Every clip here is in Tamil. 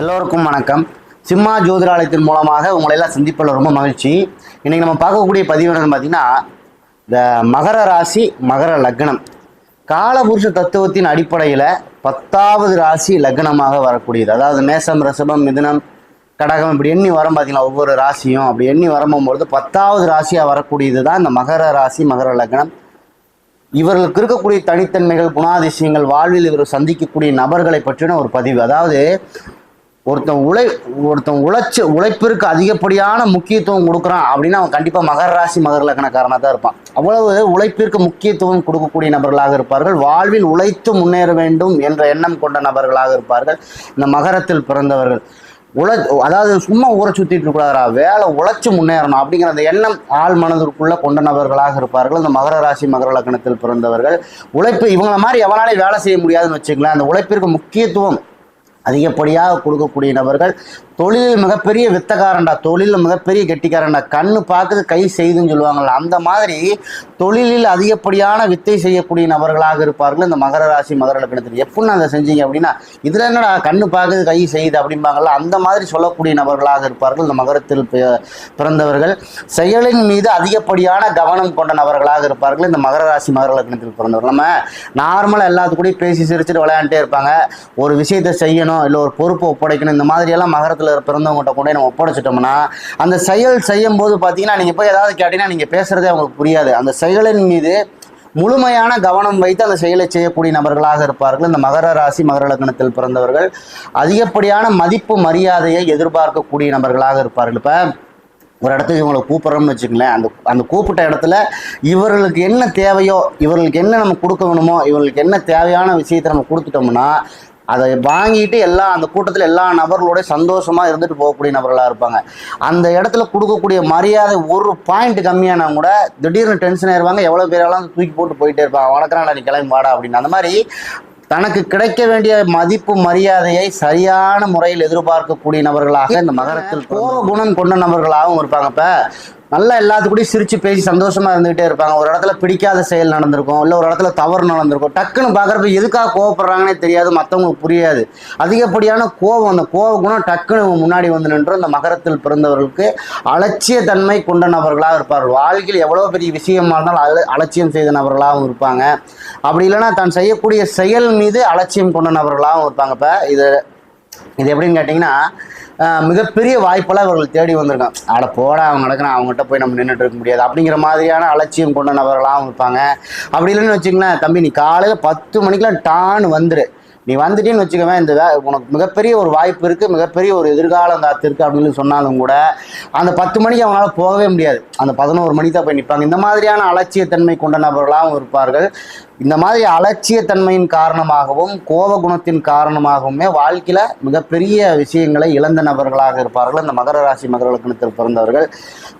எல்லோருக்கும் வணக்கம். சிம்மா ஜோதிராலயத்தின் மூலமாக உங்களை எல்லாம் சந்திப்பதில் ரொம்ப மகிழ்ச்சி. இன்றைக்கி நம்ம பார்க்கக்கூடிய பதிவு என்னன்னு பார்த்தீங்கன்னா இந்த மகர ராசி மகர லக்னம். காலபுருஷ தத்துவத்தின் அடிப்படையில் பத்தாவது ராசி லக்னமாக வரக்கூடியது. அதாவது மேசம் ரசபம் மிதுனம் கடகம் இப்படி எண்ணி வரும் பார்த்தீங்கன்னா ஒவ்வொரு ராசியும். அப்படி எண்ணி வரும்போது பத்தாவது ராசியாக வரக்கூடியது தான் இந்த மகர ராசி மகர லக்னம். இவர்களுக்கு இருக்கக்கூடிய தனித்தன்மைகள் குணாதிசயங்கள் வாழ்வில் இவர் சந்திக்கக்கூடிய நபர்களை பற்றின ஒரு பதிவு. அதாவது ஒருத்தன் உழை ஒருத்தன் உழைச்சி உழைப்பிற்கு அதிகப்படியான முக்கியத்துவம் கொடுக்குறான் அப்படின்னா அவன் கண்டிப்பாக மகர ராசி மகர லக்கணக்காரனாக தான் இருப்பான். அவ்வளவு உழைப்பிற்கு முக்கியத்துவம் கொடுக்கக்கூடிய நபர்களாக இருப்பார்கள். வாழ்வில் உழைத்து முன்னேற வேண்டும் என்ற எண்ணம் கொண்ட நபர்களாக இருப்பார்கள். இந்த மகரத்தில் பிறந்தவர்கள். உழ அதாவது சும்மா ஊரை சுற்றிட்டு இருக்கக்கூடாதா வேலை உழைச்சி முன்னேறணும் அப்படிங்கிற அந்த எண்ணம் ஆள் மனதிற்குள்ளே கொண்ட நபர்களாக இருப்பார்கள். இந்த மகர ராசி மகர லக்கணத்தில் பிறந்தவர்கள். உழைப்பு இவங்கள மாதிரி எவனாலே வேலை செய்ய முடியாதுன்னு வச்சுக்கலாம் அந்த உழைப்பிற்கு முக்கியத்துவம் அதிகப்படியாக கொடுக்கக்கூடிய நபர்கள் தொழிலில் மிகப்பெரிய வித்தக்காரன்டா தொழிலில் மிகப்பெரிய கெட்டிக்காரன்டா. கண்ணு பார்க்குது கை செய்துன்னு சொல்லுவாங்கள்ல அந்த மாதிரி தொழிலில் அதிகப்படியான வித்தை செய்யக்கூடிய நபர்களாக இருப்பார்கள் இந்த மகர ராசி மகர லக்னத்தில். எப்படின்னு அதை செஞ்சீங்க அப்படின்னா இதில் என்னடா கண்ணு பார்க்குது கை செய்யுது அப்படிம்பாங்கள்ல அந்த மாதிரி சொல்லக்கூடிய நபர்களாக இருப்பார்கள் இந்த மகரத்தில் பிறந்தவர்கள். செயலின் மீது அதிகப்படியான கவனம் கொண்ட நபர்களாக இருப்பார்கள் இந்த மகர ராசி மகர லக்னத்தில் பிறந்தவர்கள். நம்ம நார்மலாக எல்லாத்துக்கூடயும் பேசி சிரிச்சுட்டு விளையாண்டே இருப்பாங்க. ஒரு விஷயத்தை செய்யணும் இல்லை ஒரு பொறுப்பை ஒப்படைக்கணும் இந்த மாதிரியெல்லாம் மகரத்தில் பிறந்தவங்ககிட்ட கொண்டு நம்ம ஒப்படைச்சிட்டோம்னா அந்த செயல் செய்யும் போது பார்த்தீங்கன்னா நீங்கள் போய் ஏதாவது கேட்டீங்கன்னா நீங்கள் பேசுகிறதே அவங்களுக்கு புரியாது. அந்த செயலின் மீது முழுமையான கவனம் வைத்து அந்த செயலை செய்யக்கூடிய நபர்களாக இருப்பார்கள். இந்த மகர ராசி மகர லக்னத்தில் பிறந்தவர்கள் அதிகப்படியான மதிப்பு மரியாதையை எதிர்பார்க்கக்கூடிய நபர்களாக இருப்பார்கள். இப்போ ஒரு இடத்துக்கு இவங்களை கூப்பிட்றோம்னு வச்சுக்கங்களேன். அந்த அந்த கூப்பிட்ட இடத்துல இவர்களுக்கு என்ன தேவையோ இவர்களுக்கு என்ன நம்ம கொடுக்க வேணுமோ இவர்களுக்கு என்ன தேவையான விஷயத்தை நம்ம கொடுத்துட்டோம்னா அதை வாங்கிட்டு எல்லா அந்த கூட்டத்தில் எல்லா நபர்களோட சந்தோஷமா இருந்துட்டு போகக்கூடிய நபர்களாக இருப்பாங்க. அந்த இடத்துல கொடுக்கக்கூடிய மரியாதை ஒரு பாயிண்ட் கம்மியானா கூட திடீர்னு டென்ஷன் ஆயிருவாங்க. எவ்வளோ பேரெல்லாம் தூக்கி போட்டு போயிட்டே இருப்பாங்க. வணக்கறான்டா நீ கிளம்பி வாடா அப்படின்னு. அந்த மாதிரி தனக்கு கிடைக்க வேண்டிய மதிப்பு மரியாதையை சரியான முறையில் எதிர்பார்க்கக்கூடிய நபர்களாக இந்த மகரத்தில் கோப குணம் கொண்ட நபர்களாகவும் இருப்பாங்க. இப்ப நல்லா எல்லாத்துக்கூடயும் சிரிச்சு பேசி சந்தோஷமா இருந்துகிட்டே இருப்பாங்க. ஒரு இடத்துல பிடிக்காத செயல் நடந்திருக்கும். இல்லை ஒரு இடத்துல தவறு நடந்திருக்கும். டக்குன்னு பார்க்குறப்ப எதுக்காக கோவப்படுறாங்கன்னே தெரியாது மற்றவங்களுக்கு புரியாது. அதிகப்படியான கோபம் அந்த கோப குணம் டக்குன்னு முன்னாடி வந்து நின்று அந்த மகரத்தில் பிறந்தவர்களுக்கு அலட்சியத்தன்மை கொண்ட நபர்களாக இருப்பார்கள். வாழ்க்கையில் எவ்வளோ பெரிய விஷயமா இருந்தாலும் அல அலட்சியம் செய்த நபர்களாகவும் இருப்பாங்க. அப்படி இல்லைன்னா தான் செய்யக்கூடிய செயல் மீது அலட்சியம் கொண்ட நபர்களாகவும் இருப்பாங்க. இப்போ இது இது எப்படின்னு கேட்டிங்கன்னா மிகப்பெரிய வாய்ப்பெல்லாம் இவர்கள் தேடி வந்திருக்கான் அட போட அவங்க நடக்கிறான் அவங்ககிட்ட போய் நம்ம நின்றுட்டு இருக்க முடியாது. அப்படிங்கிற மாதிரியான அலட்சியம் கொண்ட நபர்களாகவும் இருப்பாங்க அப்படி இல்லைன்னு வச்சுங்களேன் தம்பி நீ காலையில் பத்து மணிக்கெலாம் டான்னு வந்துரு. நீ வந்துட்டேன்னு வச்சுக்கவேன் இந்த உனக்கு மிகப்பெரிய ஒரு வாய்ப்பு இருக்குது மிகப்பெரிய ஒரு எதிர்காலம் காத்திருக்கு அப்படின்னு சொன்னாலும் கூட அந்த பத்து மணிக்கு அவனால் போகவே முடியாது. அந்த பதினோரு மணிக்கு தான் போய் நிற்பாங்க இந்த மாதிரியான அலட்சியத்தன்மை கொண்ட நபர்களாகவும் இருப்பார்கள். இந்த மாதிரி அலட்சியத்தன்மையின் காரணமாகவும் கோப குணத்தின் காரணமாகவுமே வாழ்க்கையில் மிகப்பெரிய விஷயங்களை இழந்த நபர்களாக இருப்பார்கள். இந்த மகர ராசி மகர லக்னத்தில் பிறந்தவர்கள்.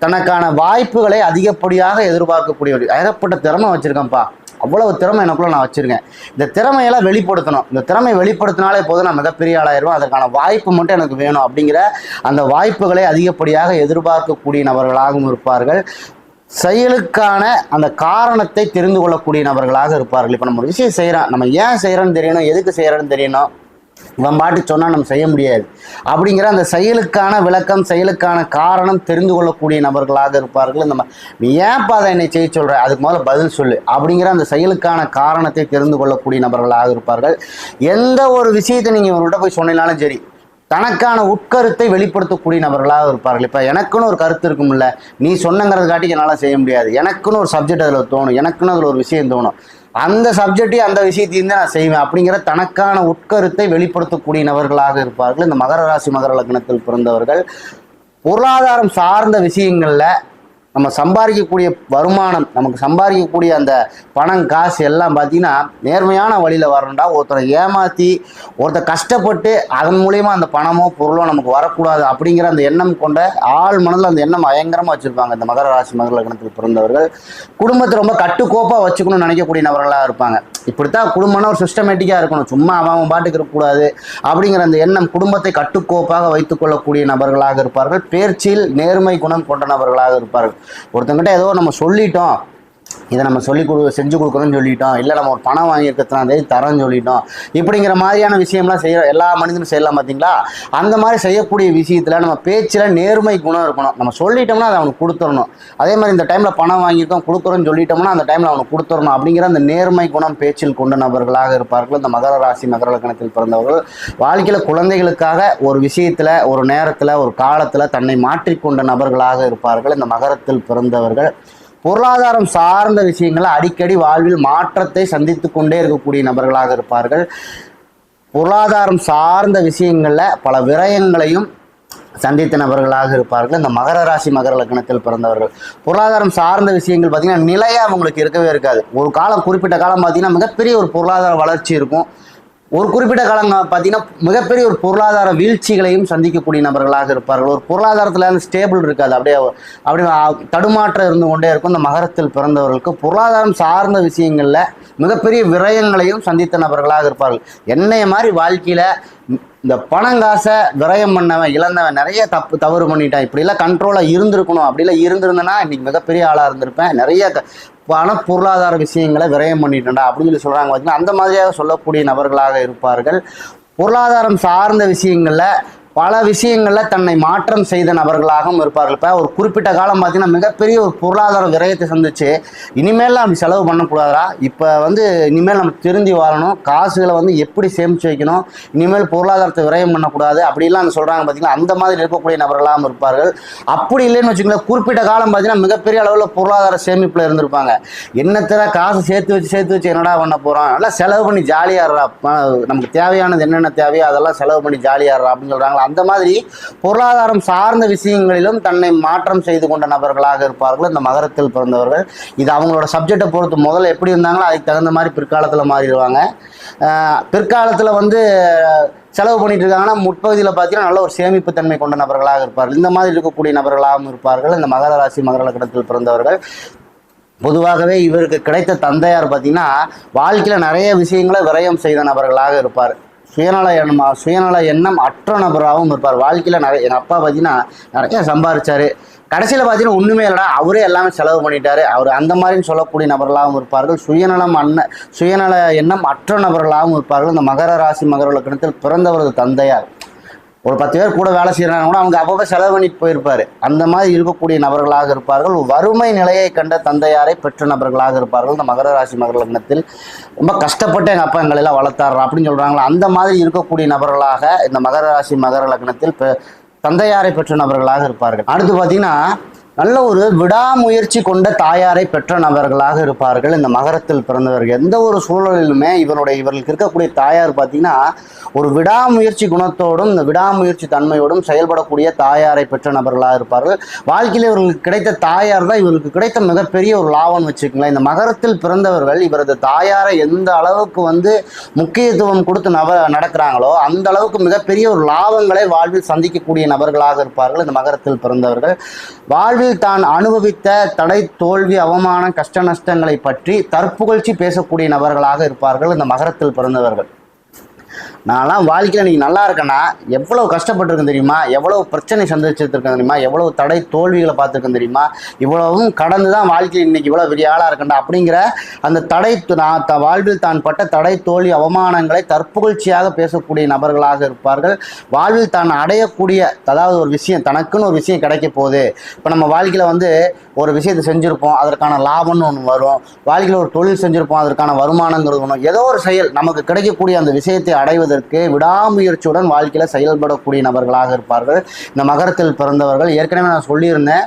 தனக்கான வாய்ப்புகளை அதிகப்படியாக எதிர்பார்க்கக்கூடிய ஏகப்பட்ட திறமை வச்சுருக்கேன்ப்பா. அவ்வளவு திறமை எனக்குள்ள நான் வச்சிருக்கேன். இந்த திறமையெல்லாம் வெளிப்படுத்தணும். இந்த திறமை வெளிப்படுத்தினாலே போதும் நான் மிகப்பெரிய ஆளாயிருவேன். அதற்கான வாய்ப்பு மட்டும் எனக்கு வேணும் அப்படிங்கிற அந்த வாய்ப்புகளை அதிகப்படியாக எதிர்பார்க்கக்கூடிய நபர்களாகவும் இருப்பார்கள். செயலுக்கான அந்த காரணத்தை தெரிந்து கொள்ளக்கூடிய நபர்களாக இருப்பார்கள். இப்போ நம்ம ஒரு விஷயம் செய்கிறோம் நம்ம ஏன் செய்கிறோன்னு தெரியணும் எதுக்கு செய்கிறோன்னு தெரியணும்? இவன் பாட்டு சொன்னால் நம்ம செய்ய முடியாது. அப்படிங்கிற அந்த செயலுக்கான விளக்கம் செயலுக்கான காரணம் தெரிந்து கொள்ளக்கூடிய நபர்களாக இருப்பார்கள். இந்த நீ ஏன்ப்பா அதை என்னை செய்ய சொல்கிற அதுக்கு முதல்ல பதில் சொல்லு. அப்படிங்கிற அந்த செயலுக்கான காரணத்தை தெரிந்து கொள்ளக்கூடிய நபர்களாக இருப்பார்கள். எந்த ஒரு விஷயத்தை நீங்கள் இவர்கிட்ட போய் சொன்னீங்கனாலும் சரி தனக்கான உட்கருத்தை வெளிப்படுத்தக்கூடிய நபர்களாக இருப்பார்கள். இப்போ எனக்குன்னு ஒரு கருத்து இருக்கும்ல நீ சொன்னங்கிறதுக்காட்டி என்னால் செய்ய முடியாது. எனக்குன்னு ஒரு சப்ஜெக்ட் அதில் தோணும். எனக்குன்னு அதில் ஒரு விஷயம் தோணும். அந்த சப்ஜெக்டையும் அந்த விஷயத்தையும் தான் நான் செய்வேன். அப்படிங்கிற தனக்கான உட்கருத்தை வெளிப்படுத்தக்கூடிய நபர்களாக இருப்பார்கள். இந்த மகர ராசி மகர லக்னத்தில் பிறந்தவர்கள். பொருளாதாரம் சார்ந்த விஷயங்களில் நம்ம சம்பாதிக்கக்கூடிய வருமானம் நமக்கு சம்பாதிக்கக்கூடிய அந்த பணம் காசு எல்லாம் பார்த்தீங்கன்னா நேர்மையான வழியில் வரணும்டா. ஒருத்தரை ஏமாற்றி ஒருத்தர் கஷ்டப்பட்டு அதன் மூலயமா அந்த பணமோ பொருளோ நமக்கு வரக்கூடாது அப்படிங்கிற அந்த எண்ணம் கொண்ட ஆள் மனதில் அந்த எண்ணம் பயங்கரமாக வச்சுருப்பாங்க. இந்த மகர ராசி மகர லக்னத்தில் பிறந்தவர்கள். குடும்பத்தை ரொம்ப கட்டுக்கோப்பாக வச்சுக்கணும்னு நினைக்கக்கூடிய நபர்களாக இருப்பாங்க. இப்படித்தான் குடும்பம்னா ஒரு சிஸ்டமேட்டிக்காக இருக்கணும். சும்மா அவன் அவன் பாட்டுக்கு இருக்கக்கூடாது அப்படிங்கிற அந்த எண்ணம் குடும்பத்தை கட்டுக்கோப்பாக வைத்துக்கொள்ளக்கூடிய நபர்களாக இருப்பார்கள். பேர்ச்சியில் நேர்மை குணம் கொண்ட நபர்களாக இருப்பார்கள். ஒருத்தங்கிட்ட ஏதோ நம்ம சொல்லிட்டோம். இதை நம்ம சொல்லி கொடு செஞ்சு கொடுக்குறோம்னு சொல்லிட்டோம். இல்லை நம்ம ஒரு பணம் வாங்கியிருக்கிறதுனா தேதி தரோம்னு சொல்லிட்டோம். இப்படிங்கிற மாதிரியான விஷயம்லாம் செய்ய எல்லா மனிதனும் செய்யலாம் பார்த்தீங்களா? அந்த மாதிரி செய்யக்கூடிய விஷயத்தில் நம்ம பேச்சில் நேர்மை குணம் இருக்கணும். நம்ம சொல்லிட்டோம்னா அதை அவனுக்கு கொடுத்துடணும். அதே மாதிரி இந்த டைமில் பணம் வாங்கியிருக்கோம் கொடுக்குறோம்னு சொல்லிட்டோம்னா அந்த டைமில் அவனுக்கு கொடுத்துடணும் அப்படிங்கிற அந்த நேர்மை குணம் பேச்சில் கொண்ட நபர்களாக இருப்பார்கள். இந்த மகர ராசி மகர லக்கணத்தில் பிறந்தவர்கள். வாழ்க்கையில் குழந்தைகளுக்காக ஒரு விஷயத்தில் ஒரு நேரத்தில் ஒரு காலத்தில் தன்னை மாற்றிக்கொண்ட நபர்களாக இருப்பார்கள். இந்த மகரத்தில் பிறந்தவர்கள். பொருளாதாரம் சார்ந்த விஷயங்களை அடிக்கடி வாழ்வில் மாற்றத்தை சந்தித்து கொண்டே இருக்கக்கூடிய நபர்களாக இருப்பார்கள். பொருளாதாரம் சார்ந்த விஷயங்களில் பல விரயங்களையும் சந்தித்த நபர்களாக இருப்பார்கள். இந்த மகர ராசி மகர லக்னத்தில் பிறந்தவர்கள். பொருளாதாரம் சார்ந்த விஷயங்கள் பார்த்தீங்கன்னா நிலையாக அவங்களுக்கு இருக்கவே இருக்காது. ஒரு காலம் குறிப்பிட்ட காலம் பார்த்தீங்கன்னா மிகப்பெரிய ஒரு பொருளாதார வளர்ச்சி இருக்கும். ஒரு குறிப்பிட்ட காலம் பார்த்தீங்கன்னா மிகப்பெரிய ஒரு பொருளாதார வீழ்ச்சிகளையும் சந்திக்கக்கூடிய நபர்களாக இருப்பார்கள். ஒரு பொருளாதாரத்தில் வந்து ஸ்டேபிள் இருக்காது. அப்படியே அப்படியே தடுமாற்றம் இருந்து கொண்டே இருக்கும். இந்த மகரத்தில் பிறந்தவர்களுக்கு பொருளாதாரம் சார்ந்த விஷயங்களில் மிகப்பெரிய விரயங்களையும் சந்தித்த நபர்களாக இருப்பார்கள். என்னைய மாதிரி வாழ்க்கையில் இந்த பணம் காசை விரயம் பண்ணவன் இழந்தவன் நிறைய தப்பு தவறு பண்ணிட்டான். இப்படிலாம் கண்ட்ரோலாக இருந்திருக்கணும். அப்படிலாம் இருந்திருந்தேன்னா இன்னைக்கு மிகப்பெரிய ஆளாக இருந்திருப்பேன். நிறைய பண பொருளாதார விஷயங்களை விரயம் பண்ணிட்டேன்டா அப்படின்னு சொல்லி சொல்கிறாங்க பார்த்தீங்கன்னா அந்த மாதிரியாக சொல்லக்கூடிய நபர்களாக இருப்பார்கள். பொருளாதாரம் சார்ந்த விஷயங்களில் பல விஷயங்களில் தன்னை மாற்றம் செய்த நபர்களாகவும் இருப்பார்கள். இப்போ ஒரு குறிப்பிட்ட காலம் பார்த்தீங்கன்னா மிகப்பெரிய ஒரு பொருளாதார விரயத்தை சந்திச்சு இனிமேல் நம்ம செலவு பண்ணக்கூடாதா இப்போ வந்து இனிமேல் நம்ம திருந்தி வாழணும். காசுகளை வந்து எப்படி சேமித்து வைக்கணும்? இனிமேல் பொருளாதாரத்தை விரயம் பண்ணக்கூடாது. அப்படிலாம் அந்த சொல்கிறாங்க பார்த்தீங்கன்னா அந்த மாதிரி இருக்கக்கூடிய நபர்களாகவும் இருப்பார்கள். அப்படி இல்லைன்னு வச்சுக்கோங்களேன் குறிப்பிட்ட காலம் பார்த்தீங்கன்னா மிகப்பெரிய அளவில் பொருளாதார சேமிப்பில் இருந்திருப்பாங்க. என்னத்தர காசு சேர்த்து வச்சு சேர்த்து வச்சு என்னடா பண்ண போகிறோம் நல்லா செலவு பண்ணி ஜாலியாகிறா நமக்கு தேவையானது என்னென்ன தேவையோ அதெல்லாம் செலவு பண்ணி ஜாலியாகிறா அப்படின்னு சொல்கிறாங்களா அந்த மாதிரி பொருளாதாரம் சார்ந்த விஷயங்களிலும் தன்னை மாற்றம் செய்து கொண்ட நபர்களாக இருப்பார்கள். இந்த மகரத்தில் பிறந்தவர்கள். இது அவங்களோட சப்ஜெக்டை பொறுத்து முதல்ல எப்படி இருந்தாங்களோ அதுக்கு தகுந்த மாதிரி பிற்காலத்தில் மாறிடுவாங்க. பிற்காலத்தில் வந்து செலவு பண்ணிட்டு இருக்காங்கன்னா முற்பகுதியில் பார்த்தீங்கன்னா நல்ல ஒரு சேமிப்பு தன்மை கொண்ட நபர்களாக இருப்பார்கள். இந்த மாதிரி இருக்கக்கூடிய நபர்களாகவும் இருப்பார்கள். இந்த மகர ராசி மகர லக்னத்தில் பிறந்தவர்கள். பொதுவாகவே இவருக்கு கிடைத்த தந்தையார் பார்த்தீங்கன்னா வாழ்க்கையில் நிறைய விஷயங்களை விரயம் செய்த நபர்களாக இருப்பார். சுயநல எண்ணமாக சுயநல எண்ணம் அற்ற நபராகவும் இருப்பார். வாழ்க்கையில் நிறைய எங்கள் அப்பா பார்த்தீங்கன்னா நிறைய சம்பாதிச்சார் கடைசியில் பார்த்தீங்கன்னா ஒன்றுமே இல்லைடா அவரே எல்லாமே செலவு பண்ணிட்டாரு. அவர் அந்த மாதிரின்னு சொல்லக்கூடிய நபர்களாகவும் இருப்பார்கள். சுயநலம் அண்ண சுயநல எண்ணம் அற்ற நபர்களாகவும் இருப்பார்கள். இந்த மகர ராசி மகர கிணத்தில் பிறந்தவரது தந்தையார். ஒரு பத்து பேர் கூட வேலை செய்கிறாங்க கூட அவங்க அப்பப்போ செலவு பண்ணிட்டு போயிருப்பாரு. அந்த மாதிரி இருக்கக்கூடிய நபர்களாக இருப்பார்கள். வறுமை நிலையை கண்ட தந்தையாரை பெற்ற நபர்களாக இருப்பார்கள். இந்த மகர ராசி மகர லக்னத்தில் ரொம்ப கஷ்டப்பட்டு எங்கள் அப்பா எங்களெல்லாம் வளர்த்தாரு அப்படின்னு சொல்கிறாங்களா அந்த மாதிரி இருக்கக்கூடிய நபர்களாக இந்த மகர ராசி மகர லக்னத்தில் பெ- தந்தையாரை பெற்ற நபர்களாக இருப்பார்கள். அடுத்து பார்த்தீங்கன்னா நல்ல ஒரு விடாமுயற்சி கொண்ட தாயாரை பெற்ற நபர்களாக இருப்பார்கள். இந்த மகரத்தில் பிறந்தவர்கள். எந்த ஒரு சூழலிலுமே இவருடைய இவர்களுக்கு இருக்கக்கூடிய தாயார் பார்த்தீங்கன்னா ஒரு விடாமுயற்சி குணத்தோடும் இந்த விடாமுயற்சி தன்மையோடும் செயல்படக்கூடிய தாயாரை பெற்ற நபர்களாக இருப்பார்கள். வாழ்க்கையில் இவர்களுக்கு கிடைத்த தாயார் தான் இவருக்கு கிடைத்த மிகப்பெரிய ஒரு லாபம் வச்சுக்கோங்களேன். இந்த மகரத்தில் பிறந்தவர்கள் இவரது தாயாரை எந்த அளவுக்கு வந்து முக்கியத்துவம் கொடுத்து நப நடக்கிறாங்களோ அந்த அளவுக்கு மிகப்பெரிய ஒரு லாபங்களை வாழ்வில் சந்திக்கக்கூடிய நபர்களாக இருப்பார்கள். இந்த மகரத்தில் பிறந்தவர்கள். வாழ் வாழ்வில் தான் அனுபவித்த தடை தோல்வி அவமானம் கஷ்ட நஷ்டங்களை பற்றி தற்புகழ்ச்சி பேசக்கூடிய நபர்களாக இருப்பார்கள் இந்த மகரத்தில் பிறந்தவர்கள். நான்லாம் வாழ்க்கையில் நீங்கள் நல்லா இருக்கேன்னா எவ்வளோ கஷ்டப்பட்டிருக்கேன் தெரியுமா? எவ்வளோ பிரச்சனை சந்திச்சிருக்கேன் தெரியுமா? எவ்வளோ தடை தோல்விகளை பார்த்துருக்கேன் தெரியுமா? இவ்வளவும் கடந்து தான் வாழ்க்கையில் இன்றைக்கி இவ்வளோ பெரிய ஆளாக இருக்கேன்டா அப்படிங்கிற அந்த தடை நான் த- வாழ்வில் தான் பட்ட தடை தோல்வி அவமானங்களை தற்புகழ்ச்சியாக பேசக்கூடிய நபர்களாக இருப்பார்கள். வாழ்வில் தான் அடையக்கூடிய அதாவது ஒரு விஷயம் தனக்குன்னு ஒரு விஷயம் கிடைக்க போகுது. இப்போ நம்ம வாழ்க்கையில் வந்து ஒரு விஷயத்தை செஞ்சுருப்போம் அதற்கான லாபம்னு ஒன்று வரும். வாழ்க்கையில் ஒரு தொழில் செஞ்சுருப்போம் அதற்கான வருமானங்கிறது ஒன்று ஏதோ ஒரு செயல் நமக்கு கிடைக்கக்கூடிய அந்த விஷயத்தை அடைவது அடைவதற்கு விடாமுயற்சியுடன் வாழ்க்கையில் செயல்படக்கூடிய நபர்களாக இருப்பார்கள். இந்த மகரத்தில் பிறந்தவர்கள். ஏற்கனவே நான் சொல்லியிருந்தேன்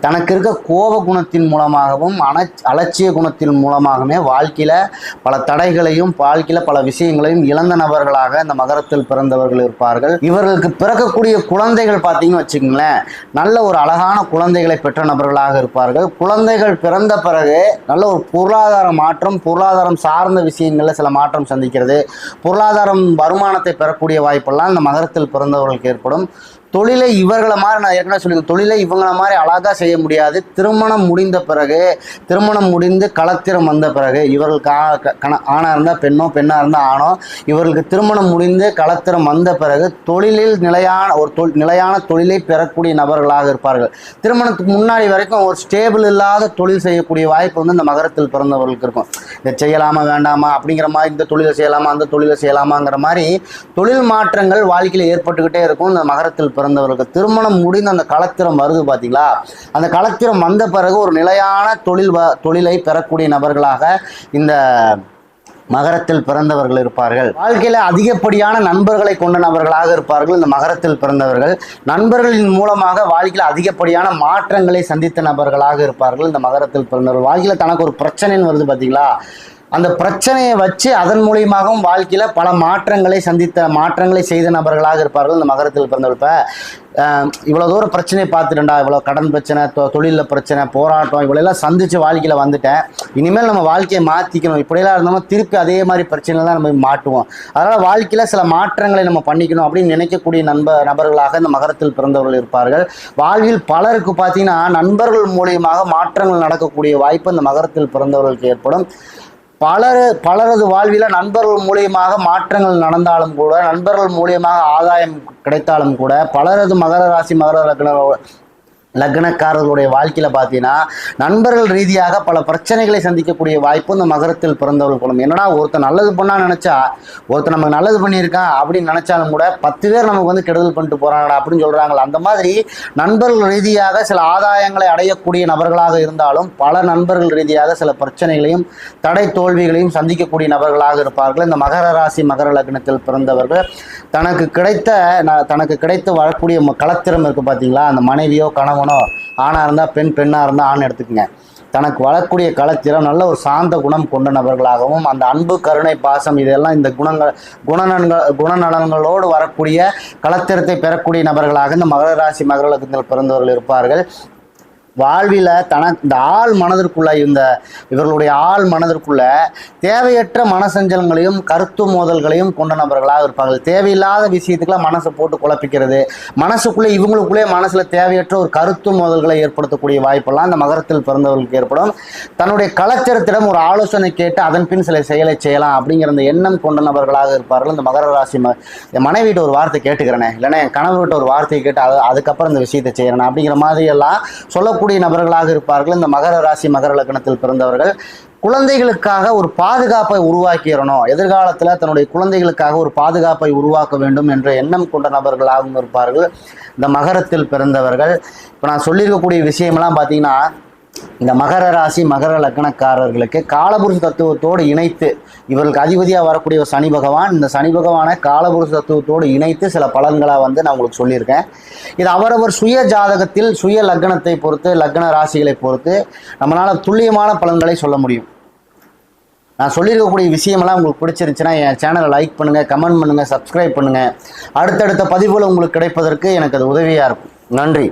தனக்கு இருக்க கோப குணத்தின் மூலமாகவும் அன அலட்சிய குணத்தின் மூலமாகவுமே வாழ்க்கையில் பல தடைகளையும் வாழ்க்கையில் பல விஷயங்களையும் இழந்த நபர்களாக இந்த மகரத்தில் பிறந்தவர்கள் இருப்பார்கள். இவர்களுக்கு பிறக்கக்கூடிய குழந்தைகள் பார்த்தீங்கன்னு வச்சுக்கோங்களேன் நல்ல ஒரு அழகான குழந்தைகளை பெற்ற நபர்களாக இருப்பார்கள். குழந்தைகள் பிறந்த பிறகு நல்ல ஒரு பொருளாதார மாற்றம் பொருளாதாரம் சார்ந்த விஷயங்களில் சில மாற்றம் சந்திக்கிறது. பொருளாதாரம் வருமானத்தை பெறக்கூடிய வாய்ப்பெல்லாம் இந்த மகரத்தில் பிறந்தவர்களுக்கு ஏற்படும். தொழிலை இவர்களை மாதிரி நான் ஏற்கனவே சொல்லியிருக்கேன். தொழிலை இவங்களை மாதிரி அழகாக செய்ய முடியாது. திருமணம் முடிந்த பிறகு திருமணம் முடிந்து களத்திரம் வந்த பிறகு இவர்களுக்கு ஆ- க- கண- ஆணாக இருந்தால் பெண்ணோ பெண்ணாக இருந்தால் ஆணோ இவர்களுக்கு திருமணம் முடிந்து களத்திரம் வந்த பிறகு தொழிலில் நிலையான ஒரு தொழில் நிலையான தொழிலை பெறக்கூடிய நபர்களாக இருப்பார்கள். திருமணத்துக்கு முன்னாடி வரைக்கும் ஒரு ஸ்டேபிள் இல்லாத தொழில் செய்யக்கூடிய வாய்ப்பு வந்து இந்த மகரத்தில் பிறந்தவர்களுக்கு இருக்கும். இதை செய்யலாமா வேண்டாமா அப்படிங்கிற மாதிரி இந்த தொழிலை செய்யலாமா அந்த தொழிலை செய்யலாமாங்கிற மாதிரி தொழில் மாற்றங்கள் வாழ்க்கையில் ஏற்பட்டுக்கிட்டே இருக்கும். இந்த மகரத்தில் பிறந்தவர்களுக்கு திருமணம் முடிந்து அந்த களத்திரம் வருது பார்த்தீங்களா அந்த களத்திரம் வந்த பிறகு ஒரு நிலையான தொழில் வ- தொழிலை பெறக்கூடிய நபர்களாக இந்த மகரத்தில் பிறந்தவர்கள் இருப்பார்கள். வாழ்க்கையில் அதிகப்படியான நண்பர்களை கொண்ட நபர்களாக இருப்பார்கள். இந்த மகரத்தில் பிறந்தவர்கள் நண்பர்களின் மூலமாக வாழ்க்கையில் அதிகப்படியான மாற்றங்களை சந்தித்த நபர்களாக இருப்பார்கள். இந்த மகரத்தில் பிறந்தவர்கள் வாழ்க்கையில் தனக்கு ஒரு பிரச்சனைன்னு வருது பார்த்தீங்களா அந்த பிரச்சனையை வச்சு அதன் மூலியமாகவும் வாழ்க்கையில் பல மாற்றங்களை சந்தித்த மாற்றங்களை செய்த நபர்களாக இருப்பார்கள் இந்த மகரத்தில் பிறந்தவர்கள். இப்போ இவ்வளோ தூரம் பிரச்சனையை பார்த்துட்டேன்டா இவ்வளோ கடன் பிரச்சனை தொ தொழிலில் பிரச்சனை போராட்டம் இவ்வளோலாம் சந்தித்து வாழ்க்கையில் வந்துட்டேன். இனிமேல் நம்ம வாழ்க்கையை மாற்றிக்கணும் இப்படியெல்லாம் இருந்தோம்னா திருப்பி அதே மாதிரி பிரச்சனை தான் நம்ம மாட்டுவோம். அதனால் வாழ்க்கையில் சில மாற்றங்களை நம்ம பண்ணிக்கணும் அப்படின்னு நினைக்கக்கூடிய நண்ப நபர்களாக இந்த மகரத்தில் பிறந்தவர்கள் இருப்பார்கள். வாழ்வில் பலருக்கு பார்த்தீங்கன்னா நண்பர்கள் மூலியமாக மாற்றங்கள் நடக்கக்கூடிய வாய்ப்பு இந்த மகரத்தில் பிறந்தவர்களுக்கு ஏற்படும். பலர் பலரது வாழ்வில நண்பர்கள் மூலியமாக மாற்றங்கள் நடந்தாலும் கூட நண்பர்கள் மூலியமாக ஆதாயம் கிடைத்தாலும் கூட பலரது மகர ராசி மகர லக்ன லக்னக்காரர்களுடைய வாழ்க்கையில் பார்த்தீங்கன்னா நண்பர்கள் ரீதியாக பல பிரச்சனைகளை சந்திக்கக்கூடிய வாய்ப்பு இந்த மகரத்தில் பிறந்தவர்கள் குலம் என்னடா ஒருத்தர் நல்லது பண்ணா நினச்சா ஒருத்தன் நமக்கு நல்லது பண்ணியிருக்கான் அப்படின்னு நினச்சாலும் கூட பத்து பேர் நமக்கு வந்து கெடுதல் பண்ணிட்டு போகிறாங்கடா அப்படின்னு சொல்கிறாங்களா அந்த மாதிரி நண்பர்கள் ரீதியாக சில ஆதாயங்களை அடையக்கூடிய நபர்களாக இருந்தாலும் பல நண்பர்கள் ரீதியாக சில பிரச்சனைகளையும் தடை தோல்விகளையும் சந்திக்கக்கூடிய நபர்களாக இருப்பார்கள். இந்த மகர ராசி மகர லக்னத்தில் பிறந்தவர்கள் தனக்கு கிடைத்த தனக்கு கிடைத்து வரக்கூடிய களத்திறம் இருக்குது பார்த்தீங்களா அந்த மனைவியோ கணவன் ஆணாக இருந்தால் பெண் பெண்ணாக இருந்தால் ஆண் எடுத்துக்கங்க. தனக்கு வளரக்கூடிய கலத்திறம் நல்ல ஒரு சாந்த குணம் கொண்ட நபர்களாகவும் அந்த அன்பு கருணை பாசம் இதெல்லாம் இந்த குணங்கள் குணநன்கள் குணநலன்களோடு வரக்கூடிய கலத்திரத்தை பெறக்கூடிய நபர்களாக இந்த மகர ராசி மகர லக்னத்தில் பிறந்தவர்கள் இருப்பார்கள். வாழ்வில் தன இந்த ஆள் மனதிற்குள்ள இந்த இவர்களுடைய ஆள் மனதிற்குள்ள தேவையற்ற மனசஞ்சலங்களையும் கருத்து மோதல்களையும் கொண்ட நபர்களாக இருப்பார்கள். தேவையில்லாத விஷயத்துக்கெல்லாம் மனசை போட்டு குழப்பிக்கிறது. மனசுக்குள்ளே இவங்களுக்குள்ளே மனசில் தேவையற்ற ஒரு கருத்து மோதல்களை ஏற்படுத்தக்கூடிய வாய்ப்பெல்லாம் அந்த மகரத்தில் பிறந்தவர்களுக்கு ஏற்படும். தன்னுடைய கலாச்சாரத்திடம் ஒரு ஆலோசனை கேட்டு அதன் பின் சில செயலை செய்யலாம் அப்படிங்கிற அந்த எண்ணம் கொண்ட நபர்களாக இருப்பார்கள். இந்த மகர ராசி ம மனைவிட்ட ஒரு வார்த்தை கேட்டுக்கிறேனே. இல்லைன்னா என் கணவர்கிட்ட ஒரு வார்த்தையை கேட்டு அது அதுக்கப்புறம் இந்த விஷயத்தை செய்கிறேன் அப்படிங்கிற மாதிரியெல்லாம் சொல்லக்கூடிய சொல்லக்கூடிய நபர்களாக இருப்பார்கள். இந்த மகர ராசி மகர லக்னத்தில் பிறந்தவர்கள். குழந்தைகளுக்காக ஒரு பாதுகாப்பை உருவாக்கிடணும். எதிர்காலத்தில் தன்னுடைய குழந்தைகளுக்காக ஒரு பாதுகாப்பை உருவாக்க வேண்டும் என்ற எண்ணம் கொண்ட நபர்களாகவும் இருப்பார்கள். இந்த மகரத்தில் பிறந்தவர்கள். இப்போ நான் சொல்லியிருக்கக்கூடிய விஷயமெல்லாம் பார்த்தீங்கன்னா இந்த மகர ராசி மகர லக்னக்காரர்களுக்கு காலபுருஷ தத்துவத்தோடு இணைத்து இவர்களுக்கு அதிபதியாக வரக்கூடிய ஒரு சனி பகவான் இந்த சனி பகவானை காலபுருஷ தத்துவத்தோடு இணைத்து சில பலன்களாக வந்து நான் உங்களுக்கு சொல்லியிருக்கேன். இது அவரவர் சுய ஜாதகத்தில் சுய லக்னத்தை பொறுத்து லக்ன ராசிகளை பொறுத்து நம்மளால் துல்லியமான பலன்களை சொல்ல முடியும். நான் சொல்லியிருக்கக்கூடிய விஷயமெல்லாம் உங்களுக்கு பிடிச்சிருந்துச்சுன்னா என் சேனலை லைக் பண்ணுங்கள் கமெண்ட் பண்ணுங்கள் சப்ஸ்கிரைப் பண்ணுங்கள் அடுத்தடுத்த பதிவுகள் உங்களுக்கு கிடைப்பதற்கு எனக்கு அது உதவியாக இருக்கும். நன்றி.